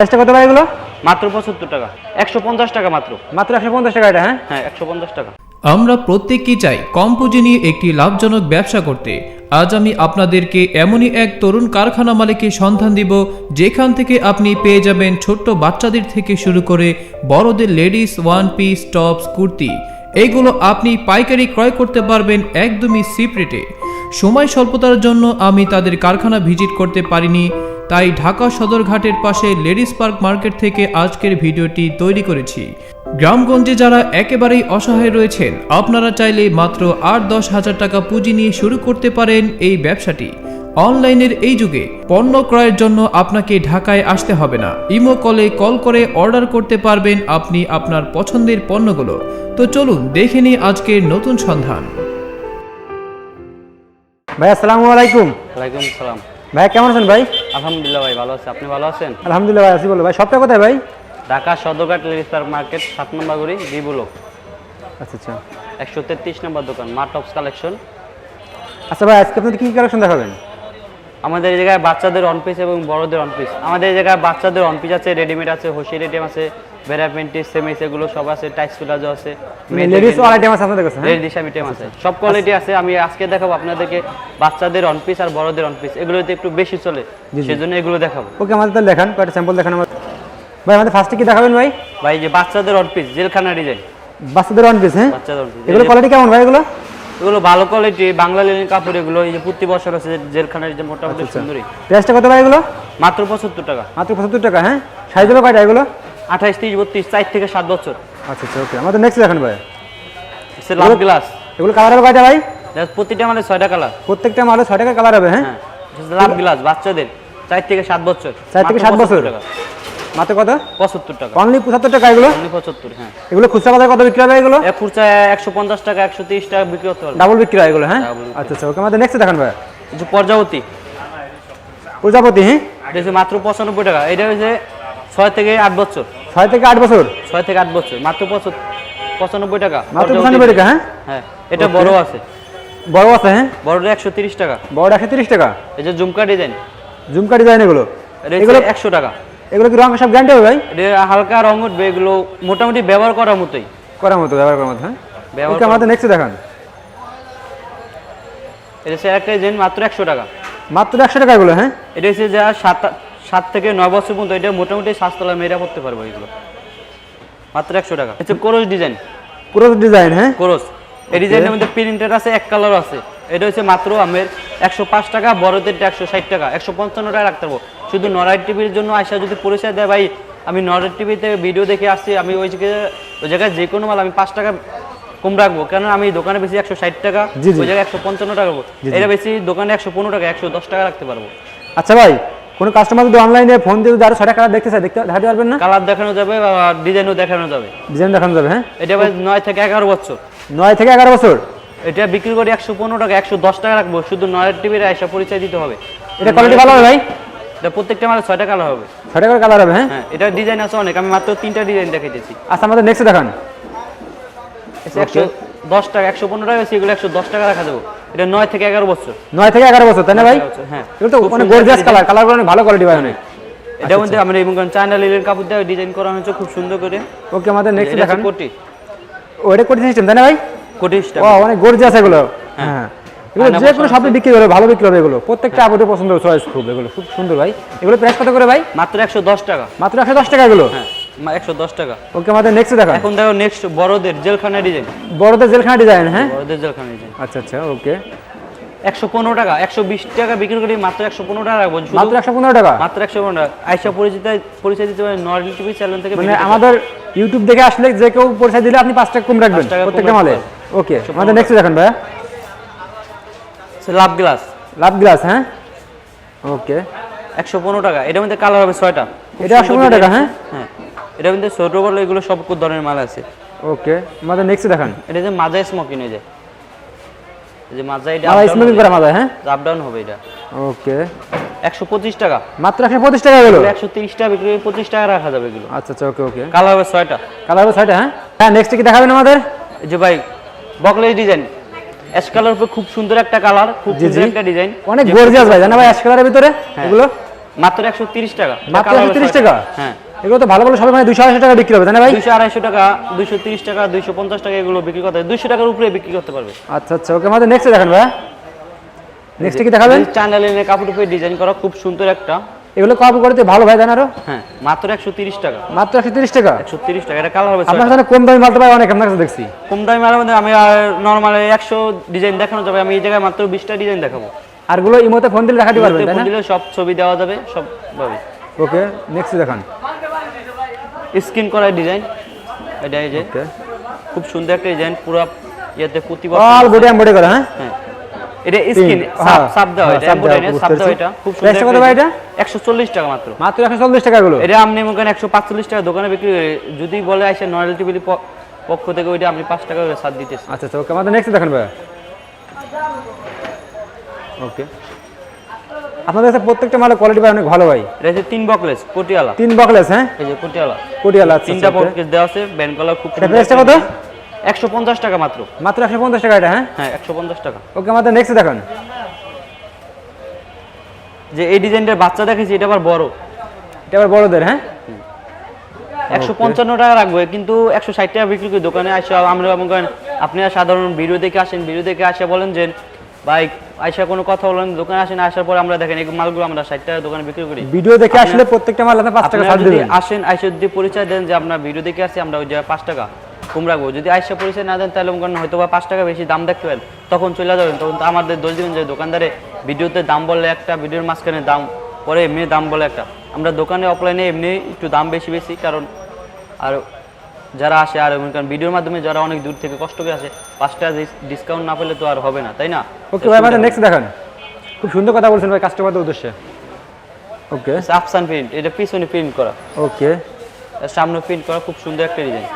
প্রাইসটা কত ভাই এগুলো? মাত্র পঁচাত্তর টাকা। একশো পঞ্চাশ টাকা মাত্র। মাত্র একশো পঞ্চাশ টাকা এটা হ্যাঁ? হ্যাঁ একশো পঞ্চাশ টাকা। আমরা প্রত্যেককেই চাই কম পুঁজি নিয়ে একটি লাভজনক ব্যবসা করতে। আজ আমি আপনাদেরকে এমনই এক তরুণ কারখানা মালিকের সন্ধান দিব যেখান থেকে আপনি পেয়ে যাবেন ছোট্ট বাচ্চাদের থেকে শুরু করে বড়দের ladies one piece tops kurti. এইগুলো আপনি পাইকারি ক্রয় করতে পারবেন একদমই সিপ রেটে। সময় স্বল্পতার জন্য আমি তাদের কারখানা ভিজিট করতে পারিনি। তাই ঢাকা সদরঘাটের পাশে লেডিস পার্ক মার্কেট থেকে আজকের ভিডিওটি তৈরি করেছি। গ্রামগঞ্জে যারা একেবারেই অসহায় রয়েছেন আপনারা চাইলে মাত্র আট দশ হাজার টাকা পুঁজি নিয়ে শুরু করতে পারেন এই ব্যবসাটি। অনলাইনের এই যুগে পণ্য ক্রয়ের জন্য আপনাকে ঢাকায় আসতে হবে না। ইমো কলে কল করে অর্ডার করতে পারবেন আপনি আপনার পছন্দের পণ্যগুলো। তো চলুন দেখে নিই আজকের নতুন সন্ধান। ভাই আসসালামু আলাইকুম। ওয়ালাইকুম সালাম ভাই কেমন আছেন ভাই? আলহামদুলিল্লাহ ভাই ভালো আছে। আপনি ভালো আছেন? আলহামদুলিল্লাহ ভাই আছি বলো। ভাই সবটা কোথায় ভাই? Dhaka Sadarghat ladies park market সাত নম্বর গড়ি বিবুলো আচ্ছা আচ্ছা। একশো তেত্রিশ নম্বর দোকান মা টপস কালেকশন। আচ্ছা ভাই আজকে আপনাদের কী কী কালেকশন দেখাবেন? আমাদের এই জায়গায় বাচ্চাদের অন পিস এবং বড়দের অন পিস আমাদের এই জায়গায় বাচ্চাদের অন পিস আছে রেডিমেড আছে হোসি রেডিম আছে ভেরাপেন্টিস সেমিস এগুলো সব আছে টাইস প্লাজো আছে লেডিস অল আইটেম আছে আপনাদের কাছে হ্যাঁ? লেডিস আইটেম আছে। সব কোয়ালিটি আছে আমি আজকে দেখাবো আপনাদেরকে বাচ্চাদের অন পিস আর বড়দের অন পিস এগুলোতে একটু বেশি চলে। সেজন্য এগুলো দেখাবো। ওকে আমাদের তাহলে দেখান কয়েকটা স্যাম্পল দেখান আমার ভাই আমাদের ফার্স্টে কি দেখাবেন ভাই? ভাই যে বাচ্চাদের অন পিস জেলখানা ডিজাইন বাচ্চাদের ওয়ান পিস হ্যাঁ? বাচ্চাদের on piece। এগুলো কোয়ালিটি কেমন ভাই এগুলো? এগুলো ভালো কোয়ালিটি বাংলা লিনের কাপড় এগুলো এই যে প্রতি বছর আছে জেলখানার যে মোটামুটি আচ্ছা। সুন্দরী। প্রাইসটা কত ভাই এগুলো? মাত্র পঁচাত্তর টাকা। মাত্র পঁচাত্তর টাকা হ্যাঁ? সাইজ হবে কয়টা এগুলো? আঠাইশ তিরিশ বত্রিশ চার থেকে সাত বছর। আচ্ছা আচ্ছা ওকে আমাদের নেক্সট দেখান ভাই। লাভ গ্লাস এগুলো কালার হবে কয়টা ভাই? প্রতিটা মানে ছয়টা কালার প্রত্যেকটা কালার হবে হ্যাঁ? হ্যাঁ লাভ গ্লাস বাচ্চাদের। চার থেকে সাত বছর। চার থেকে সাত বছর? মাত্র কত? পঁচাত্তর টাকা। অনলি পঁচাত্তর টাকা এগুলো? অনলি পঁচাত্তর হ্যাঁ। এগুলো খুচরা বাজার কত বিক্রি হবে এগুলো? এক খুচরা একশো পঞ্চাশ টাকা একশো তিরিশ টাকা বিক্রি করতে পারবে। ডাবল বিক্রি হয় এগুলো হ্যাঁ? আচ্ছা আচ্ছা ওকে আমাদের নেক্সট দেখান ভাই। পর্যাবতী প্রজাপতি। হ্যাঁ? মাত্র পঁচানব্বই টাকা। এটা হচ্ছে ছয় থেকে আট বছর। ছয় থেকে আট বছর? ছয় থেকে আট বছর মাত্র পঁচানব্বই টাকা। মাত্র পঁচানব্বই টাকা হ্যাঁ? হ্যাঁ এটা বড় আছে। বড় আছে হ্যাঁ? বড়টা একশো তিরিশ টাকা। বড় একশো তিরিশ টাকা? এই যে ঝুমকা ডিজাইন ঝুমকা ডিজাইন এগুলো? এগুলো একশো টাকা। এগুলো কি রঙ সব গ্যারান্টি হবে ভাই? হালকা রং উঠবে এগুলো মোটামুটি ব্যবহার করার মতোই। করার মতো ব্যবহার করার মতো হ্যাঁ? ব্যবহার আমাদের নেক্সট দেখান। এটা হচ্ছে একটা ডিজাইন মাত্র একশো টাকা। মাত্র একশো টাকা এগুলো হ্যাঁ? এটা হচ্ছে যা সাত সাত থেকে নয় বছর পর্যন্ত এটা মোটামুটি সাততলা মেয়েরা পড়তে পারব এগুলো। মাত্র একশো টাকা। হচ্ছে কোরস ডিজাইন? পুরো ডিজাইন হ্যাঁ? কোরস। এই ডিজাইনের মধ্যে প্রিন্টেড আছে এক কালার আছে। এটা হচ্ছে মাত্র আমের একশো পাঁচ টাকা বড়দের একশো ষাট টাকা। একশো পঞ্চান্ন টাকা রাখতে পারব। শুধু নরাই টিভির জন্য আইসা যদি পরিচয় দেয় ভাই আমি নরাই টিভিতে ভিডিও দেখে আসছি আমি ওই জায়গায় ওই জায়গায় যে কোনো মাল আমি পাঁচ টাকা কম রাখব। কেন আমি দোকানে বেশি একশো ষাট টাকা। ওই জায়গায় একশো পঞ্চান্ন টাকা রাখব। এটা বেশি দোকানে একশো পনেরো টাকা একশো দশ টাকা রাখতে পারব। আচ্ছা ভাই কোনো কাস্টমার যদি অনলাইনে ফোন দিয়ে যদি আরও ছয় টাকা দেখতে চায় দেখতে দেখাতে পারবেন না? কালার দেখানো যাবে বা ডিজাইনও দেখানো যাবে। ডিজাইন দেখানো যাবে হ্যাঁ? এটা ভাই নয় থেকে এগারো বছর। নয় থেকে এগারো বছর? এটা বিক্রি করি একশো পনেরো টাকা একশো দশ টাকা রাখব। শুধু নয়ের টিভির আইসা পরিচয় দিতে হবে। এটা কোয়ালিটি ভালো হবে ভাই? এটা প্রত্যেকটা মালে ছয়টা কালার হবে। ছয় টাকার কালার হবে হ্যাঁ? হ্যাঁ এটা ডিজাইন আছে অনেক। আমি মাত্র তিনটা ডিজাইন দেখাইতেছি। আচ্ছা আমাদের নেক্সট দেখান। একশো দশ টাকা একশো পনেরো টাকা সেগুলো একশো দশ টাকা রাখা দেবো এটা নয় থেকে এগারো বছর। নয় থেকে এগারো বছর তাই না ভাই? হ্যাঁ। এগুলো তো খুব অনেক গর্জিয়াস। কালার কালারগুলো অনেক ভালো কোয়ালিটি ভাই অনেক এটার মধ্যে আমরা এবং চায়না কাপড় দিয়ে ডিজাইন করা হয়েছে খুব সুন্দর করে। ওকে আমাদের নেক্সট দেখান। কোটি। ওটা কোটি সিস্টেম তাই না ভাই? কোটি ও অনেক গর্জিয়াস এগুলো। হ্যাঁ। এগুলো আয়না যে কোনো বিক্রি ভালো বিক্রি হবে এগুলো। প্রত্যেকটা আপনাদের পছন্দ চয়েস খুব এগুলো। খুব সুন্দর ভাই। এগুলো প্রাইস কত করে ভাই? মাত্র একশো দশ টাকা। মাত্র একশো দশ টাকা এগুলো? হ্যাঁ। একশো দশ টাকা। ওকে আমাদের নেক্সট দেখান। এখন দেখো নেক্সট বড়দের জেলখানা ডিজাইন বড়দের জেলখানা ডিজাইন হ্যাঁ? বড়দের জেলখানা ডিজাইন আচ্ছা আচ্ছা ওকে। একশো পনেরো টাকা একশো বিশ টাকা বিক্রি করি মাত্র একশো পনেরো টাকা রাখব। শুধু মাত্র একশো পনেরো টাকা? মাত্র একশো পনেরো টাকা। আইসা পরিচিত পরিচয় দিতে পারেন নর্মাল টিভি চ্যানেল থেকে মানে আমাদের ইউটিউব দেখে আসলে যে কেউ পরিচয় দিলে আপনি পাঁচ টাকা কম রাখবেন প্রত্যেকটা মালে। ওকে আমাদের নেক্সট দেখান ভাইয়া। দেখতে- লাভ গ্লাস লাভ গ্লাস হ্যাঁ? ওকে। একশো পনেরো টাকা এটার মধ্যে কালার হবে ছয়টা। এটা সুন্দর 115 টাকা, হ্যাঁ? হ্যাঁ। এটার মধ্যে ছোট বড় এগুলো সব ধরনের মাল আছে। ওকে আমাদের নেক্সট দেখান। এটা যে মাজা স্মোকিং হয়ে যায় এই যে মাজা এটা মালা স্মোকিং করা মালা হ্যাঁ? আপ ডাউন হবে এটা। ওকে। একশো পঁচিশ টাকা। মাত্র একশো পঁচিশ টাকা গেলো একশো তিরিশ টাকা বিক্রি করে পঁচিশ টাকা রাখা যাবে এগুলো। আচ্ছা আচ্ছা ওকে ওকে। কালার হবে ছয়টা। কালার হবে ছয়টা হ্যাঁ? হ্যাঁ নেক্সট কি দেখাবেন আমাদের? এই যে ভাই বকলেস ডিজাইন অ্যাশ কালার উপরে খুব সুন্দর একটা কালার খুব সুন্দর একটা ডিজাইন অনেক গর্জিয়াস ভাই জানা ভাই অ্যাশ কালারের ভিতরে এগুলো? মাত্র একশো তিরিশ টাকা। মাত্র কালার হবে 130 টাকা? হ্যাঁ। এগুলো তো ভালো ভালো সবাই মানে দুশো আড়াইশো টাকা বিক্রি হবে তাই না ভাই? দুইশো আড়াইশো টাকা দুইশো তিরিশ টাকা দুইশো পঞ্চাশ টাকা এগুলো বিক্রি করতে দুইশো টাকার উপরে বিক্রি করতে পারবে। আচ্ছা আচ্ছা ওকে আমাদের নেক্সট দেখান ভাই। নেক্সট কি দেখাবেন? চান্ডালিনের কাপড় উপরে ডিজাইন করা খুব সুন্দর একটা। এগুলো কাপড় করতে ভালো ভাই দেন আরও? হ্যাঁ মাত্র একশো তিরিশ টাকা। মাত্র একশো তিরিশ টাকা? একশো তিরিশ টাকা এটা কালার হবে আপনার। কাছে কম দামি মালতে পাই অনেক আপনার কাছে দেখছি। কম দামি মালের মধ্যে আমি আর নর্মাল একশো ডিজাইন দেখানো যাবে আমি এই জায়গায় মাত্র বিশটা ডিজাইন দেখাবো। আরগুলো ইমোতে ফোন দিলে দেখাতে পারবেন তাই ফোন না? দিলে সব ছবি দেওয়া যাবে সব ভাবে ওকে নেক্সট দেখান। স্ক্রিন করা ডিজাইন এটা এই যে খুব সুন্দর একটা ডিজাইন পুরো ইয়েতে প্রতি অল বডি এমবডি করা হ্যাঁ? হ্যাঁ। এটা স্ক্রিন হ্যাঁ, সাপ দেওয়া হ্যাঁ, এটা সাপ এমব্রয়ডারি দেওয়া, সাপ বুঝতে এটা। খুব Price টা কত ভাই এটা? একশো চল্লিশ টাকা মাত্র। মাত্র একশো চল্লিশ টাকা গুলো এটা আপনি মনে করেন একশো পাঁচচল্লিশ টাকা দোকানে বিক্রি করে যদি বলে আসে নয়েল টিভির পক্ষ থেকে ওইটা আপনি পাঁচ টাকা করে ছাড় দিতেছি আচ্ছা আচ্ছা ওকে আমাদের নেক্সট দেখান ভাই ওকে। আপনাদের কাছে প্রত্যেকটা মালের কোয়ালিটি ভাই অনেক ভালো ভাই। এটা হচ্ছে তিন বকলেস পটিয়ালা তিন বকলেস হ্যাঁ? এই যে পটিয়ালা কোটিয়ালা আচ্ছা তিনটা আচ্ছা, বকলেস দেওয়া আছে ব্যান্ড কলার খুব এটা price টা কত? একশো পঞ্চাশ টাকা মাত্র। মাত্র একশো পঞ্চাশ টাকা এটা হ্যাঁ? হ্যাঁ একশো পঞ্চাশ টাকা। ওকে আমাদের নেক্সট দেখান। যে এই ডিজাইনটার বাচ্চা দেখেছি এটা আবার বড়। এটা আবার বড়দের হ্যাঁ? একশো পঞ্চান্ন টাকা রাখব কিন্তু একশো ষাট টাকা বিক্রি করি। দোকানে আসে আমরা মনে করেন আপনি সাধারণ ভিডিও দেখে আসেন ভিডিও দেখে আসে বলেন যে ভাই আইসা কোনো কথা বলেন দোকানে আসেন আসার পরে আমরা দেখেন এই মালগুলো আমরা ষাট টাকা দোকানে বিক্রি করি। ভিডিও দেখে আসলে প্রত্যেকটা মাল আপনি পাঁচ টাকা ছাড় দেবেন। আসেন আইসা যদি পরিচয় দেন যে আপনার ভিডিও দেখে আসি আমরা ওই জায়গায় পাঁচ টাকা কম রাখব। যদি আইসা পরিচয় না দেন তাহলে মনে হয়তো বা পাঁচ টাকা বেশি দাম দেখতে পারেন তখন চলে যাবেন। তখন তো আমাদের দোষ দিবেন যে দোকানদারে ভিডিওতে দাম বললে একটা ভিডিওর মাঝখানে দাম পরে এমনি দাম বলে একটা। আমরা দোকানে অফলাইনে এমনি একটু দাম বেশি বেশি কারণ আর যারা আসে আর মনে করেন ভিডিওর মাধ্যমে যারা অনেক দূর থেকে কষ্ট করে আসে পাঁচ টাকা ডিসকাউন্ট না পেলে তো আর হবে না তাই না? ওকে ভাই আমাদের নেক্সট দেখান। খুব সুন্দর কথা বলছেন ভাই কাস্টমারদের উদ্দেশ্যে। ওকে আফসান প্রিন্ট এটা পিছনে প্রিন্ট করা। ওকে সামনে প্রিন্ট করা খুব সুন্দর একটা ডিজাইন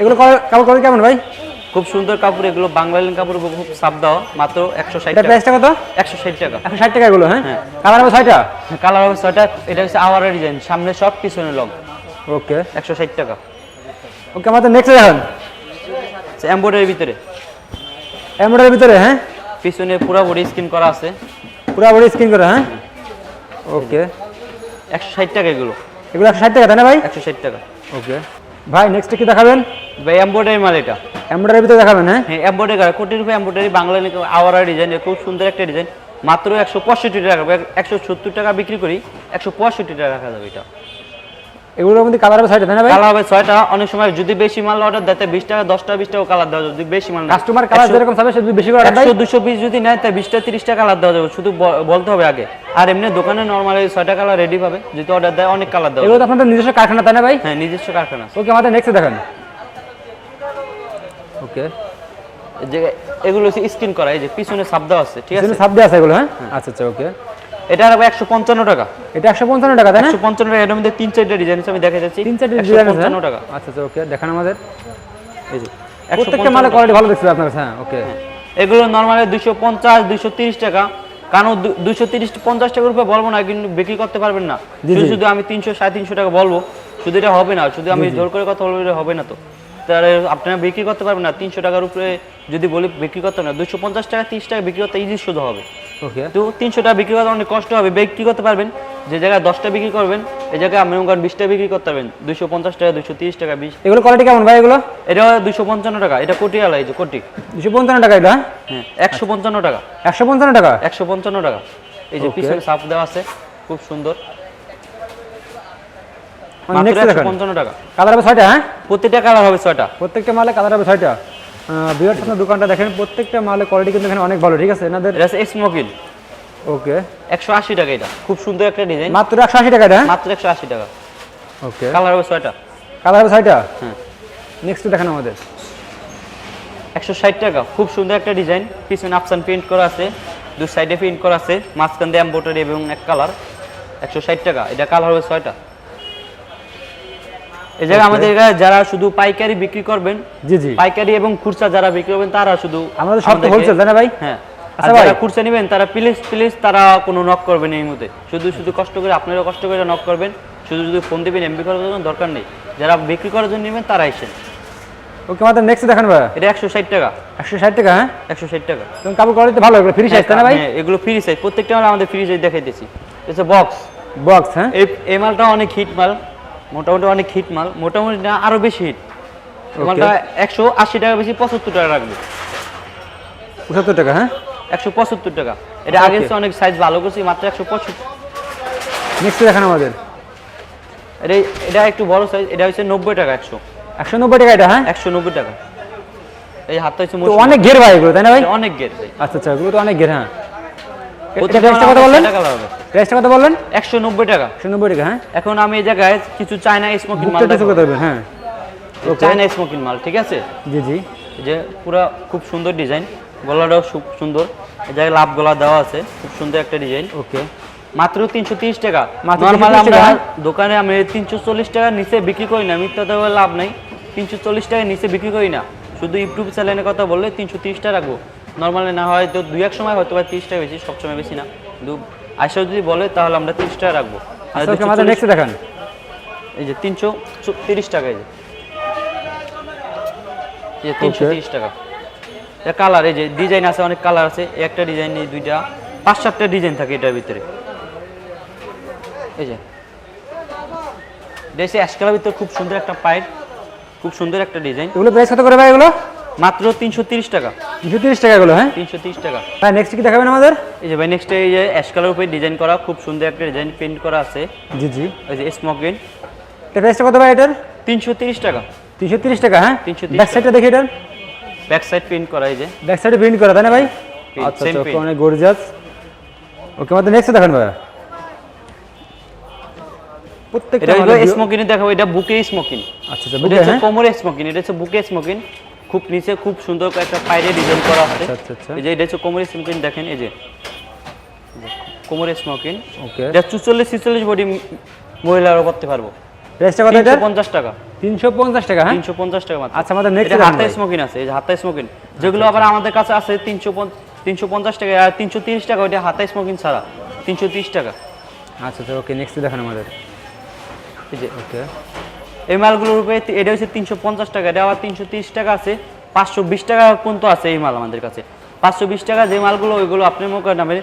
এগুলো কাপড় করে কেমন ভাই? খুব সুন্দর কাপড় এগুলো বাংলালিন কাপড় খুব সাপ দেওয়া মাত্র একশো ষাট টাকা। প্রাইসটা কত? একশো ষাট টাকা। একশো ষাট টাকা এগুলো হ্যাঁ? হ্যাঁ। কালার হবে ছয়টা? কালার হবে ছয়টা এটা হচ্ছে আওয়ারের ডিজাইন সামনে সব পিছনে লং ওকে একশো ষাট টাকা। ওকে আমাদের নেক্সট দেখান এম্বয়ডারির ভিতরে। এমব্রয়ডারির ভিতরে হ্যাঁ? পিছনে পুরো বডি স্ক্রিন করা আছে। পুরো বডি স্ক্রিন করে হ্যাঁ? ওকে। একশো ষাট টাকা এগুলো। এগুলো একশো ষাট টাকা তাই না ভাই? একশো ষাট টাকা। ওকে। ভাই নেক্সট কি দেখাবেন? ভাই এম্বয়ডারি মাল এটা। এমব্রয়ডারির ভিতরে দেখাবেন হ্যাঁ? হ্যাঁ এম্বয়ডারি করা। কোটি রুপে এম্বয়ডারি বাংলালিন আওয়ারের ডিজাইন খুব সুন্দর একটা ডিজাইন মাত্র একশো পঁয়ষট্টি টাকা একশো সত্তর টাকা বিক্রি করি একশো পঁয়ষট্টি টাকা রাখা যাবে এটা। এগুলোর মধ্যে কালার হবে ছয়টা তাই না ভাই? কালার হবে ছয়টা। অনেক সময় যদি বেশি মাল অর্ডার দেয় বিশ টাকা দশটা বিশ টাকা কালার দেওয়া যদি বেশি মাল কাস্টমার কালার যেরকম চাবে সে যদি বেশি করে একশো দুশো পিস যদি নেয় তাই বিশটা তিরিশটা কালার দেওয়া যাবে। শুধু বলতে হবে আগে। আর এমনি দোকানে নর্মালি ছয়টা কালার রেডি পাবে। যদি অর্ডার দেয় অনেক কালার দেওয়া এগুলো। তো আপনাদের নিজস্ব কারখানা তাই না ভাই? হ্যাঁ নিজস্ব কারখানা। ওকে আমাদের নেক্সট দেখান। ওকে এই যে এগুলো হচ্ছে স্ক্রিন করা এই যে পিছনে সাপ দেওয়া আছে ঠিক আছে? পিছনে সাপ দেওয়া আছে এগুলো হ্যাঁ? আচ্ছা আচ্ছা ওকে এটা একশো পঞ্চান্ন টাকা। এটা একশো পঞ্চান্ন টাকা তাই না? একশো পঞ্চান্ন টাকা এর মধ্যে তিন চারটা ডিজাইন আমি দেখা যাচ্ছি তিন চারটে ডিজাইন আছে পঞ্চান্ন হ্যাঁ? টাকা। আচ্ছা আচ্ছা ওকে দেখান আমাদের। এই যে প্রত্যেকটা মালের কোয়ালিটি ভালো দেখছি আপনার কাছে হ্যাঁ ওকে। এগুলো নর্মালি দুশো পঞ্চাশ দুশো তিরিশ টাকা। কারণ দুশো তিরিশ পঞ্চাশ টাকার উপরে বলব না কিন্তু বিক্রি করতে পারবেন না। শুধু আমি তিনশো সাড়ে তিনশো টাকা বলব। শুধু এটা হবে না শুধু আমি জোর করে কথা বলব হবে না তো। তাহলে আপনারা বিক্রি করতে পারবেন না তিনশো টাকার উপরে যদি বলি বিক্রি করতে না দুশো পঞ্চাশ টাকা তিরিশ টাকা বিক্রি করতে ইজি শুধু হবে। তো তিনশো টাকা বিক্রি করতে অনেক কষ্ট হবে। বিক্রি করতে পারবেন? যে জায়গায় দশটা বিক্রি করবেন এই জায়গায় আপনি মনে করেন বিশটা বিক্রি করতে পারবেন। দুশো পঞ্চাশ টাকা দুশো তিরিশ টাকা বিশ। এগুলো কোয়ালিটি কেমন ভাই এগুলো? এটা দুশো পঞ্চান্ন টাকা। এটা কোটি আলা এই যে কোটি। দুশো পঞ্চান্ন টাকা এটা হ্যাঁ? একশো পঞ্চান্ন টাকা। একশো পঞ্চান্ন টাকা? একশো পঞ্চান্ন টাকা। এই যে পিছনে সাপ দেওয়া আছে খুব সুন্দর। মানে পঞ্চান্ন টাকা। কালার হবে ছয়টা হ্যাঁ? প্রতিটা কালার হবে ছয়টা। প্রত্যেকটা মালে কালার হবে ছয়টা। বিয়ার আপনার দোকানটা দেখেন প্রত্যেকটা মালে কোয়ালিটি কিন্তু এখানে অনেক ভালো ঠিক আছে? এনাদের স্মোকিং ওকে। একশো আশি টাকা এটা। খুব সুন্দর একটা ডিজাইন মাত্র একশো আশি টাকা এটা হ্যাঁ? মাত্র একশো আশি টাকা। ওকে। কালার হবে ছয়টা। কালার হবে ছয়টা? হ্যাঁ। নেক্সট দেখান আমাদের। একশো ষাট টাকা। খুব সুন্দর একটা ডিজাইন পিছনে আফসান প্রিন্ট করা আছে। দু সাইডে প্রিন্ট করা আছে। মাঝখান দিয়ে এম্বোটারি এবং এক কালার একশো ষাট টাকা। এটা কালার হবে ছয়টা। আমাদের যারা শুধু পাইকারি বিক্রি করবেন জি জি। পাইকারি এবং খুচরা যারা বিক্রি করবেন তারা শুধু আমাদের সব তো হোলসেল তাই না ভাই? হ্যাঁ। আর আচ্ছা যারা খুচরা নেবেন তারা প্লিজ প্লিজ তারা কোনো নক করবেন এই মুহূর্তে। শুধু শুধু কষ্ট করে কষ্ট করে নক করবেন। শুধু শুধু ফোন দিবেন এমবি করার জন্য দরকার নেই। যারা বিক্রি করার জন্য নেবেন তারা এসেন। ওকে আমাদের নেক্সট দেখান ভাই। এটা একশো ষাট টাকা। একশো ষাট টাকা হ্যাঁ? একশো ষাট টাকা। এবং কাপড় কোয়ালিটি ভালো এগুলো ফ্রি সাইজ তাই না ভাই? হ্যাঁ, এগুলো ফ্রি সাইজ প্রত্যেকটা আমাদের ফ্রি সাইজ দেখাইতেছি এটা বক্স বক্স হ্যাঁ? এই মালটা অনেক হিট মাল। মোটামুটি অনেক হিট মাল মোটামুটি না আরও বেশি হিট মালটা একশো আশি টাকা বেশি পঁচাত্তর টাকা রাখবে পঁচাত্তর টাকা হ্যাঁ? একশো পঁচাত্তর টাকা। এটা আগের চেয়ে অনেক সাইজ ভালো করছি মাত্র একশো পঁচাত্তর নেক্সট দেখান আমাদের। এটা এটা একটু বড় সাইজ এটা হচ্ছে নব্বই টাকা একশো। একশো নব্বই টাকা এটা হ্যাঁ? একশো নব্বই টাকা। এই হাতটা হচ্ছে অনেক ঘের ভাই এগুলো তাই না ভাই? অনেক ভাই। আচ্ছা আচ্ছা এগুলো তো অনেক ঘের হ্যাঁ। কত বললেন? টাকা লাগবে। প্রাইসটা কত বললেন? একশো নব্বই টাকা। একশো নব্বই টাকা হ্যাঁ। এখন আমি এই জায়গায় কিছু চায়না স্মোকিং মাল হ্যাঁ। চায়না স্মোকিং মাল ঠিক আছে? জি জি। যে পুরো খুব সুন্দর ডিজাইন গলাটাও খুব সুন্দর। এই জায়গায় লাভ গলা দেওয়া আছে খুব সুন্দর একটা ডিজাইন। ওকে মাত্র তিনশো তিরিশ টাকা। নর্মাল আমরা দোকানে আমি তিনশো চল্লিশ টাকার নিচে বিক্রি করি না মিথ্যা দেওয়ার লাভ নাই। তিনশো চল্লিশ টাকার নিচে বিক্রি করি না। শুধু ইউটিউব চ্যানেলের কথা বললে তিনশো তিরিশ টাকা রাখব। নর্মালি না হয় তো দুই এক সময় হয়তো বা তিরিশ টাকা বেশি সবসময় বেশি না। কিন্তু আইসা যদি বলে তাহলে আমরা তিরিশ টাকা রাখব। আচ্ছা ওকে 240 আমাদের নেক্সট দেখান। এই যে তিনশো তিরিশ টাকা এই যে। তিনশো তিরিশ টাকা। এটা কালার এই যে ডিজাইন আছে অনেক কালার আছে। একটা ডিজাইন এই দুইটা। পাঁচ সাতটা ডিজাইন থাকে এটার ভিতরে। এই যে। দেশে অ্যাশকালার ভিতরে খুব সুন্দর একটা পাইপ খুব সুন্দর একটা ডিজাইন এগুলো প্রাইস কত করে ভাই এগুলো? মাত্র তিনশো তিরিশ টাকা। দুশো তিরিশ টাকা এগুলো হ্যাঁ? তিনশো তিরিশ টাকা। ভাই নেক্সট কি দেখাবেন আমাদের? এই যে ভাই নেক্সট এই যে অ্যাশকালার উপরে ডিজাইন করা খুব সুন্দর একটা ডিজাইন প্রিন্ট করা আছে। জি জি। এই যে স্মোকিং এটা প্রাইসটা কত ভাই এটার? তিনশো তিরিশ টাকা। তিনশো তিরিশ টাকা হ্যাঁ? 330 ব্যাক সাইডটা দেখি এটার। ব্যাক সাইড প্রিন্ট করা এই যে। ব্যাক সাইডে প্রিন্ট করা তাই না ভাই? আচ্ছা আচ্ছা অনেক গর্জাস ওকে আমাদের নেক্সট দেখান ভাই প্রত্যেকটা স্মোকিং দেখাবো এটা বুকে স্মোকিং আচ্ছা আচ্ছা বুকে হ্যাঁ? কোমরে স্মোকিং এটা হচ্ছে বুকে স্মোকিং খুব নিচে খুব সুন্দর একটা পাইরে ডিজাইন করা আছে। আচ্ছা, আচ্ছা, আচ্ছা। এই যে এটা হচ্ছে কোমরে স্মোকিং দেখেন এই যে। কোমরে স্মোকিং ওকে। এটা চুচল্লিশ ছিচল্লিশ বডি মহিলারও করতে পারব। প্রাইসটা কত এটার পঞ্চাশ টাকা। তিনশো পঞ্চাশ টাকা হ্যাঁ? তিনশো পঞ্চাশ টাকা মাত্র। আচ্ছা, আমাদের next এটা হাতায় স্মোকিং আছে এই যে হাতায় স্মোকিং যেগুলো আবার আমাদের কাছে আছে তিনশো তিনশো পঞ্চাশ টাকা আর তিনশো তিরিশ টাকা ওইটা হাতায় স্মোকিং ছাড়া। তিনশো তিরিশ টাকা। আচ্ছা আচ্ছা ওকে নেক্সট দেখান আমাদের। এই যে। ওকে। এই মালগুলোর উপরে এটা হচ্ছে তিনশো পঞ্চাশ টাকা এটা আবার তিনশো তিরিশ টাকা আছে পাঁচশো বিশ টাকা পর্যন্ত আছে এই মাল আমাদের কাছে। পাঁচশো বিশ টাকা যে মালগুলো ওইগুলো আপনি করেন আমি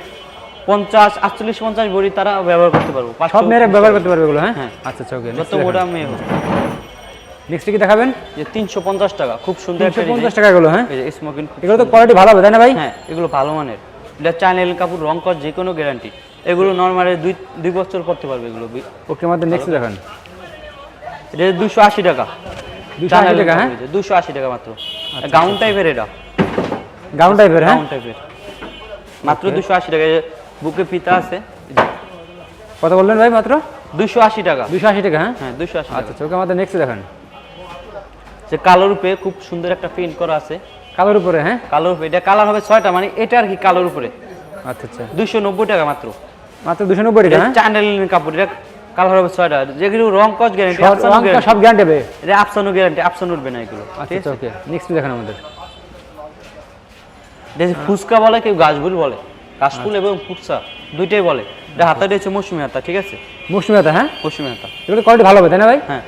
পঞ্চাশ আটচল্লিশ পঞ্চাশ বড়ি তারা ব্যবহার করতে পারব। সব মেয়েরা ব্যবহার করতে পারবে এগুলো হ্যাঁ? হ্যাঁ। আচ্ছা আচ্ছা ওকে যত মোটা মেয়ে হোক। নেক্সট কি দেখাবেন? যে তিনশো পঞ্চাশ টাকা খুব সুন্দর পঞ্চাশ। টাকা হ্যাঁ? এই যে স্মোকিং এগুলো তো কোয়ালিটি ভালো হবে তাই না ভাই? হ্যাঁ এগুলো ভালো মানের। এটা কাপড় রং কর যে কোনো গ্যারান্টি এগুলো নর্মালি দুই দুই বছর করতে পারবে এগুলো। ওকে আমাদের নেক্সট দেখান। এটা দুশো আশি টাকা। দুশো আশি টাকা হ্যাঁ? আচ্ছা, দুশো আশি টাকা মাত্র। গাউন টাইপের এটা। গাউন টাইপের হ্যাঁ? গাউন টাইপের মাত্র দুশো আশি টাকা বুকে ফিতা আছে। কত বললেন ভাই মাত্র? দুশো আশি টাকা। দুশো আশি টাকা হ্যাঁ? হ্যাঁ দুশো আশি আচ্ছা আচ্ছা ওকে আমাদের নেক্সট দেখান। যে কালোর উপরে খুব সুন্দর একটা প্রিন্ট করা আছে। কালোর উপরে হ্যাঁ? কালোর উপরে এটা কালার হবে ছয়টা মানে এটা আর কি কালোর উপরে। আচ্ছা আচ্ছা। দুশো নব্বই টাকা মাত্র। মাত্র দুশো নব্বই টাকা চান্ডেল কাপড় এটা কালার হবে ছয়টা। যেগুলো রং গ্যারান্টি সব গ্যারান্টি হবে এটা আফসানো গ্যারান্টি আফসান উঠবে না এগুলো। আচ্ছা ওকে নেক্সট দেখান আমাদের। যে ফুচকা বলে কেউ গাছফুল বলে। কাশফুল এবং ফুচকা দুইটাই বলে। এটা হাতাটা হচ্ছে মৌসুমি হাতা ঠিক আছে? মৌসুমি হাতা হ্যাঁ? মৌসুমি হাতা। এগুলো কোয়ালিটি ভালো হবে তাই না ভাই? হ্যাঁ।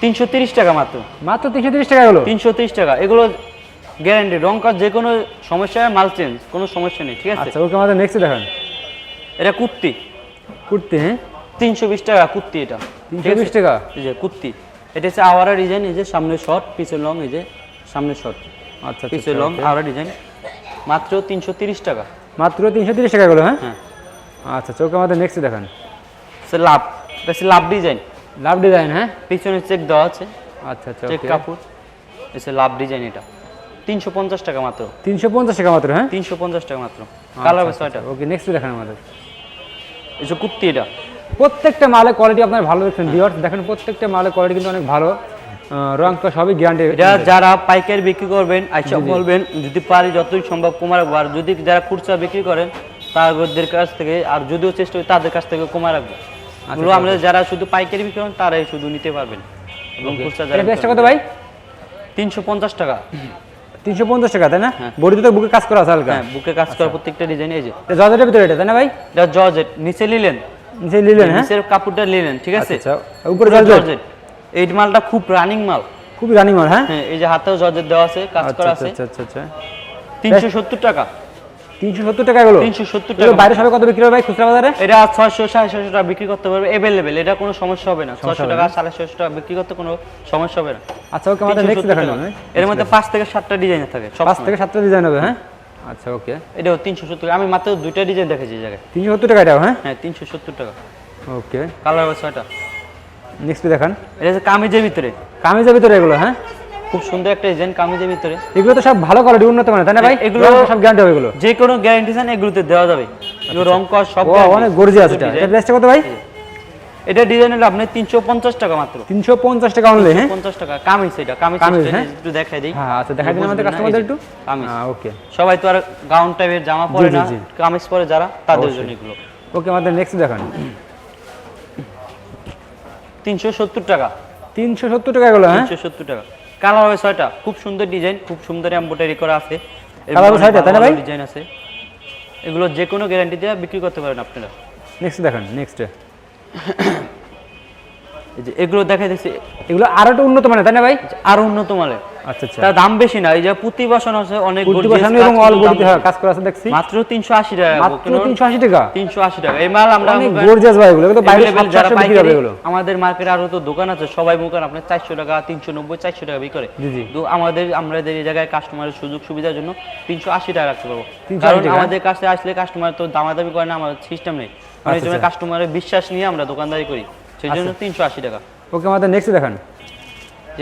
তিনশো তিরিশ টাকা মাত্র। মাত্র তিনশো তিরিশ টাকা এগুলো তিনশো তিরিশ টাকা। এগুলো গ্যারান্টি রং কাজ যে কোনো সমস্যা মাল চেঞ্জ কোনো সমস্যা নেই ঠিক আছে? আচ্ছা ওকে আমাদের নেক্সট দেখান। এটা কুর্তি। কুর্তি হ্যাঁ? তিনশো বিশ টাকা কুর্তি এটা। তিনশো? বিশ টাকা? এই যে কুর্তি এটা হচ্ছে আওয়ারা ডিজাইন এই যে সামনে শর্ট পিছের লং এই যে সামনে শর্ট। আচ্ছা পিছের লং আওয়ারা ডিজাইন। মাত্র তিনশো তিরিশ টাকা। মাত্র তিনশো তিরিশ টাকা এগুলো হ্যাঁ? হ্যাঁ। আচ্ছা আচ্ছা ওকে আমাদের নেক্সট দেখান। সে লাভ। এটা হচ্ছে লাভ ডিজাইন। লাভ ডিজাইন হ্যাঁ? পিছনে চেক দেওয়া আছে। আচ্ছা আচ্ছা চেক কাপড়। এসে লাভ ডিজাইন এটা। তিনশো পঞ্চাশ টাকা মাত্র। তিনশো পঞ্চাশ টাকা মাত্র হ্যাঁ? তিনশো পঞ্চাশ টাকা মাত্র। কালার ছয়টা ওকে নেক্সট দেখান আমাদের। এই যে কুর্তি এটা। প্রত্যেকটা মালের কোয়ালিটি আপনার ভালো দেখছেন ভিওর্স দেখেন প্রত্যেকটা মালের কোয়ালিটি কিন্তু অনেক ভালো। রং সবই গ্যারান্টি এটা যারা পাইকারি বিক্রি করবেন আচ্ছা বলবেন যদি পারি যতই সম্ভব কমার আর যদি যারা খুচরা বিক্রি করেন তাদের কাছ থেকে আর যদিও চেষ্টা করি তাদের কাছ থেকে কমা রাখব এগুলো আমরা যারা শুধু পাইকারি বিক্রি করেন তারাই শুধু নিতে পারবেন। এবং খুচরা যারা বেস্টটা কত ভাই? তিনশো পঞ্চাশ টাকা। তিনশো পঞ্চাশ টাকা তাই না? বডিতে তো বুকে কাজ করা আছে হালকা। হ্যাঁ বুকে কাজ করা প্রত্যেকটা ডিজাইন এই যে। এটা জর্জেটের ভিতরে এটা তাই না ভাই? এটা জর্জেট নিচে নিলেন নিচে নিলেন হ্যাঁ? নিচের কাপড়টা নিলেন ঠিক আছে? আচ্ছা উপরে জর্জেট? এই মালটা খুব রানিং মাল। খুবই রানিং মাল হ্যাঁ? হ্যাঁ এই যে হাতেও জর্জেট দেওয়া আছে কাজ আচ্ছা করা আচ্ছা আছে। আচ্ছা আচ্ছা আচ্ছা। তিনশো সত্তর টাকা। তিনশো সত্তর টাকা এগুলো? 370 টাকা। বাইরে সবাই কত বিক্রি হবে ভাই খুচরা বাজারে? এটা ছয়শো সাড়ে ছয়শো টাকা বিক্রি করতে পারবে অ্যাভেলেবেল এটা কোনো সমস্যা হবে না। ছয়শো টাকা সাড়ে ছয়শো টাকা বিক্রি করতে কোনো সমস্যা হবে না। আচ্ছা ওকে আমাদের নেক্সট 370 দেখান। এর মধ্যে পাঁচ থেকে সাতটা ডিজাইন থাকে সব পাঁচ থেকে সাতটা ডিজাইন হবে হ্যাঁ? আচ্ছা ওকে এটাও তিনশো সত্তর আমি মাত্র দুইটা ডিজাইন দেখেছি জায়গায়। তিনশো সত্তর টাকা এটাও হ্যাঁ? হ্যাঁ তিনশো সত্তর টাকা। ওকে কালার হবে ছয়টা নেক্সট দেখান। এটা হচ্ছে কামিজের ভিতরে। কামিজের ভিতরে এগুলো হ্যাঁ? খুব সুন্দর একটা ডিজাইন কামিজের ভিতরে। এগুলো তো সব ভালো কোয়ালিটি উন্নত মানের তাই না ভাই? এগুলো- সব গ্যারান্টি হবে এগুলো। যে কোনো গ্যারান্টি চান এগুলোতে দেওয়া যাবে। এগুলো রং কস সব অনেক গর্জিয়াস। এটা। প্রাইসটা কত ভাই? এটা ডিজাইন হলো আপনি তিনশো পঞ্চাশ টাকা মাত্র। তিনশো পঞ্চাশ টাকা অনলি হ্যাঁ? পঞ্চাশ টাকা কামিজ এটা কামিজ হ্যাঁ? একটু দেখাই দিই। হ্যাঁ আচ্ছা দেখাই দিন আমাদের কাস্টমারদের একটু। কামিজ। ওকে সবাই তো আর গাউন টাইপের জামা পরে না কামিজ পরে যারা তাদের জন্য এগুলো। ওকে আমাদের নেক্সট দেখান। তিনশো সত্তর টাকা। তিনশো সত্তর টাকা এগুলো হ্যাঁ? তিনশো সত্তর টাকা। কালার হবে ছয়টা খুব সুন্দর ডিজাইন খুব সুন্দর এম্বোটারি করা আছে। হবে ছয়টা, তাই না ভাই? ডিজাইন আছে। এগুলো যে কোনো গ্যারান্টি দিয়ে বিক্রি করতে পারেন আপনারা। নেক্সট দেখান নেক্সট এই যে এগুলো দেখা যাচ্ছে এগুলো আরও উন্নত মানের তাই না ভাই? আরও উন্নত মানের। আচ্ছা আচ্ছা। তার দাম বেশি না এই যে পুঁতি বসানো আছে অনেক কাজ, এবং অল বডিতে হ্যাঁ কাজ করা আছে দেখছি। মাত্র তিনশো আশি টাকা মাত্র তিনশো আশি টাকা? তিনশো আশি টাকা। এই মাল আমরা অনেক গর্জিয়াস ভাই এগুলো। কিন্তু বাইরে যারা যারা বিক্রি হবে পাইকারি এগুলো। আমাদের মার্কেটে আরও তো দোকান আছে সবাই মুখান আপনার চারশো টাকা তিনশো নব্বই চারশো টাকা বিক্রি করে। জি, জি। তো আমাদের আমাদের এই জায়গায় কাস্টমারের সুযোগ সুবিধার জন্য তিনশো আশি টাকা রাখতে পারব। কারণ আমাদের কাছে আসলে কাস্টমার তো দামাদামি করে না আমাদের সিস্টেম নেই। অনেক আচ্ছা, আচ্ছা। কাস্টমারের বিশ্বাস নিয়ে আমরা দোকানদারি করি সেই জন্য তিনশো আশি টাকা। ওকে আমাদের নেক্সট দেখান।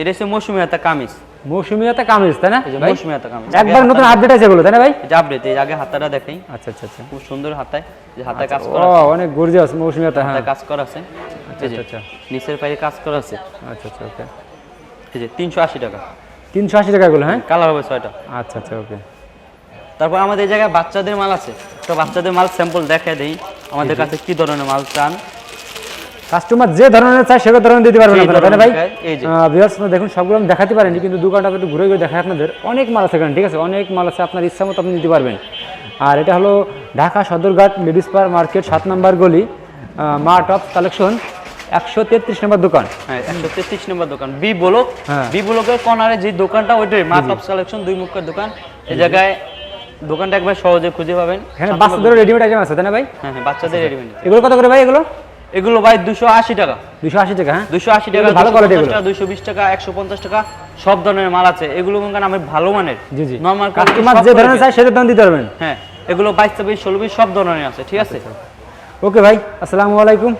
এটা হচ্ছে মৌসুমি হাতা কামিজ। মৌসুমি হাতে কামিজ তাই না? মৌসুমি হাতা কামিজ। একবার নতুন আপডেট আছে এগুলো তাই না ভাই? জাবরেতে এই আগে হাতাটা দেখাই। আচ্ছা আচ্ছা আচ্ছা। খুব সুন্দর হাতায় যে হাতায় কাজ করা আছে, অনেক গর্জিয়াস মৌসুমি হাতে হ্যাঁ। কাজ করা আছে। আচ্ছা আচ্ছা। নিচের পায়ে কাজ করা আছে। আচ্ছা আচ্ছা ওকে। এই যে তিনশো আশি টাকা। তিনশো আশি টাকা এগুলো হ্যাঁ? কালার হবে ছয়টা। আচ্ছা আচ্ছা ওকে। তারপর আমাদের এই জায়গায় বাচ্চাদের মাল আছে। তো বাচ্চাদের মাল স্যাম্পল দেখা দেই আমাদের কাছে কি ধরনের মাল চান? কাস্টমার যে ধরনের চাই সে ধরনের দিতে পারবেন আপনারা না ভাই। ভিউয়ার্স দেখুন সবগুলো আমি দেখাতে পারিনি কিন্তু দোকানটা একটু ঘুরে ঘুরে দেখায় আপনাদের। অনেক মাল আছে এখানে ঠিক আছে? অনেক মাল আছে আপনার ইচ্ছা মতো আপনি নিতে পারবেন। আর এটা হলো Dhaka Sadarghat ladies park market সাত নম্বর গলি মা টপ কালেকশন একশো তেত্রিশ নম্বর দোকান। হ্যাঁ একশো তেত্রিশ নম্বর দোকান। বি ব্লক হ্যাঁ। বি ব্লকের কর্নারে যে দোকানটা ওইটাই মা টপস কালেকশন দুই মুখের দোকান। এই জায়গায় দোকানটা একবার সহজে খুঁজে পাবেন। এখানে বাচ্চাদের রেডিমেড আইটেম আছে তাই না ভাই? হ্যাঁ হ্যাঁ বাচ্চাদের রেডিমেড এগুলো কত করে ভাই এগুলো? এগুলো ভাই দুশো আশি টাকা। দুশো আশি টাকা হ্যাঁ? দুশো আশি টাকা ভালো quality এগুলো। দুশো বিশ টাকা একশো পঞ্চাশ টাকা সব ধরনের মাল আছে। এগুলো মনে করেন আমার ভালো মানের। জি জি। নর্মাল কাস্টমার যে ধরনের চাই সেটা দাম দিতে পারবেন। হ্যাঁ এগুলো বাইশ চব্বিশ ষোলো বিশ সব ধরনের আছে ঠিক আছে? ওকে ভাই আসসালামু আলাইকুম।